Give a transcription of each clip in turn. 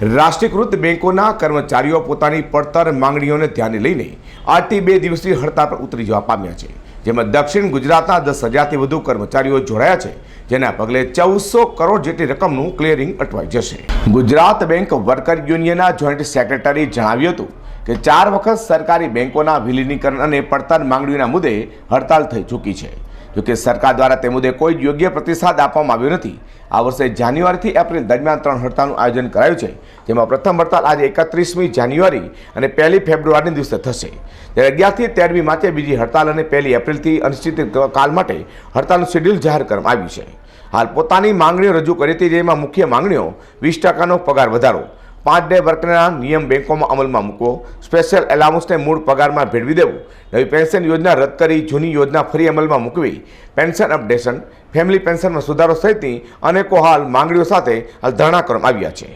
રાષ્ટ્રીયકૃત બેંકોના કર્મચારીઓ પોતાની પડતર માંગણીઓને ધ્યાને લઈને આજથી બે દિવસની હડતાળ પર ઉતરી જવા પામ્યા છે, જેમાં દક્ષિણ ગુજરાતના દસ હજારથી વધુ કર્મચારીઓ જોડાયા છે, જેના પગલે ચૌદસો કરોડ જેટલી રકમનું ક્લિયરિંગ અટવાઈ જશે. ગુજરાત બેંક વર્કર યુનિયનના જોઈન્ટ સેક્રેટરી જણાવ્યું હતું કે ચાર વખત સરકારી બેંકોના વિલીનીકરણ અને પડતર માંગણીઓના મુદ્દે હડતાલ થઈ ચૂકી છે. જોકે સરકાર દ્વારા તે મુદ્દે કોઈ યોગ્ય પ્રતિસાદ આપવામાં આવ્યો નથી. આ વર્ષે જાન્યુઆરીથી એપ્રિલ દરમિયાન ત્રણ હડતાળનું આયોજન કરાયું છે, જેમાં પ્રથમ હડતાલ આજે એકત્રીસમી જાન્યુઆરી અને પહેલી ફેબ્રુઆરીના દિવસે થશે. ત્યારે અગિયારથી તેરમી માર્ચે બીજી હડતાલ અને પહેલી એપ્રિલથી અનિશ્ચિત કાલ માટે હડતાલનું શેડ્યુલ જાહેર કરવામાં આવ્યું છે. હાલ પોતાની માંગણીઓ રજૂ કરી હતી, જેમાં મુખ્ય માંગણીઓ વીસ ટકાનો પગાર વધારો પાંચ ડે વર્કના નિયમ બેંકોમાં અમલમાં મૂકવો. સ્પેશિયલ એલાઉન્સને મૂળ પગારમાં ભેળવી દેવું. નવી પેન્શન યોજના રદ કરી જૂની યોજના ફરી અમલમાં મૂકવી. પેન્શન અપડેશન, ફેમિલી પેન્શનમાં સુધારો સહિતની અનેકો હાલ માંગણીઓ સાથે હાલ ધરણા કરવામાં આવ્યા છે.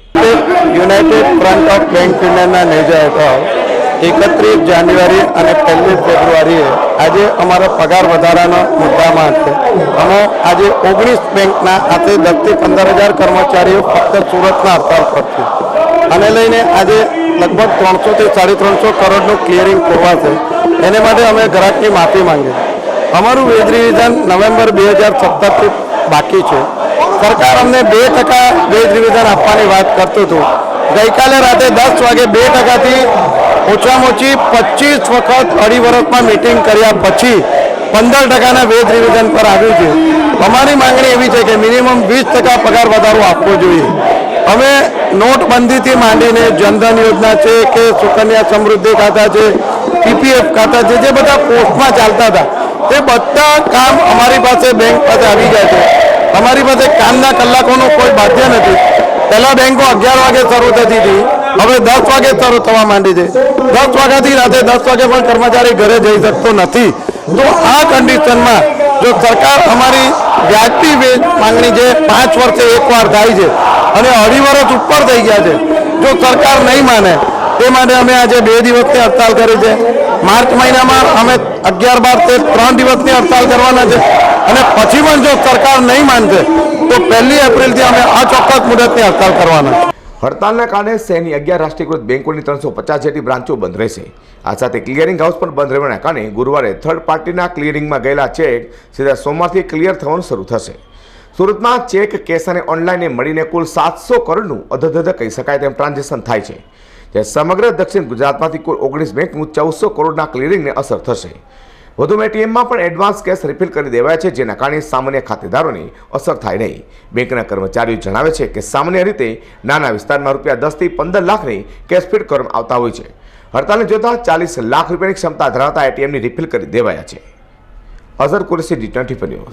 યુનાઇટેડ ફ્રન્ટ ઓફ બેંક એકત્રીસ જાન્યુઆરી અને પહેલી ફેબ્રુઆરીએ આજે અમારા પગાર વધારાના મુદ્દામાં છે. અને આજે ઓગણીસ બેંકના આશરે દસથી પંદર હજાર કર્મચારીઓ ફક્ત સુરતના હડતાળ પર છે આને લઈને આજે લગભગ ત્રણસોથી સાડી ત્રણસો કરોડનું ક્લિયરિંગ કરવાશે એને માટે અમે ગ્રાહકની માફી માંગીએ. અમારું વેજ રિવિઝન નવેમ્બર બે હજાર સત્તરથી બાકી છે. સરકાર અમને બે ટકા વેજ રિવિઝન આપવાની વાત કરતું હતું. ગઈકાલે રાતે દસ વાગે બે ટકાથી ઓછામાં ઓછી પચીસ વખત અઢી વર્ષમાં મિટિંગ કર્યા પછી પંદર ટકાના વેજ રિવિઝન પર આવ્યું છે. અમારી માંગણી એવી છે કે મિનિમમ વીસ ટકા પગાર વધારો આપવો જોઈએ. અમે નોટબંધીથી માંડીને જનધન યોજના છે કે સુકન્યા સમૃદ્ધિ ખાતા છે, પીપીએફ ખાતા છે, જે બધા પોસ્ટમાં ચાલતા હતા, તે બધા કામ અમારી પાસે બેંક પાસે આવી ગયા છે. અમારી પાસે કામના કલાકોનું કોઈ બાધ્ય નથી. પહેલા બેંકો અગિયાર વાગે શરૂ થતી હતી, હવે દસ વાગે શરૂ થવા માંડી છે. દસ વાગ્યાથી રાતે દસ વાગે પણ કર્મચારી ઘરે જઈ શકતો નથી. તો આ કન્ડિશનમાં જો સરકાર અમારી વ્યાજબી માંગણી છે, પાંચ વર્ષે એકવાર થાય છે અને અઢી વર્ષ ઉપર થઈ ગયા છે. જો સરકાર નહીં માને, તે માટે અમે આજે બે દિવસની હડતાલ કરી છે. માર્ચ મહિનામાં અમે અગિયાર બાર તે ત્રણ દિવસની હડતાલ કરવાના છે. અને પછી પણ જો સરકાર નહીં માનશે, તો પહેલી એપ્રિલથી અમે અચોક્કસ મુદતની હડતાલ કરવાના. હડતાલના કારણે શહેરની અગિયાર રાષ્ટ્રીયકૃત બેંકોની ત્રણસો પચાસ બ્રાન્ચો બંધ રહેશે. આ સાથે ક્લિયરિંગ હાઉસ પણ બંધ રહેવાના કારણે ગુરુવારે થર્ડ પાર્ટીના ક્લિયરિંગમાં ગયેલા ચેક સીધા સોમવારથી ક્લિયર થવાનું શરૂ થશે. સુરતમાં ચેક કેસ અને ઓનલાઈને મળીને કુલ સાતસો કરોડનું અધધધ કહી શકાય તેમ ટ્રાન્ઝેક્શન થાય છે, જે સમગ્ર દક્ષિણ ગુજરાતમાંથી કુલ ઓગણીસ બેંકનું ચૌદસો કરોડના ક્લિયરિંગને અસર થશે. વધુમાં એટીએમમાં પણ એડવાન્સ કેસ રિફિલ કરી દેવાય છે, જેના કારણે સામાન્ય ખાતેદારોને અસર થાય નહીં. બેંકના કર્મચારીઓ જણાવે છે કે સામાન્ય રીતે નાના વિસ્તારમાં રૂપિયા દસથી પંદર લાખની કેશ ફીડ કરવામાં આવતા હોય છે. હડતાલને જોતા ચાલીસ લાખ રૂપિયાની ક્ષમતા ધરાવતા એટીએમની રિફિલ કરી દેવાયા છે. Azhar Qureshi D twenty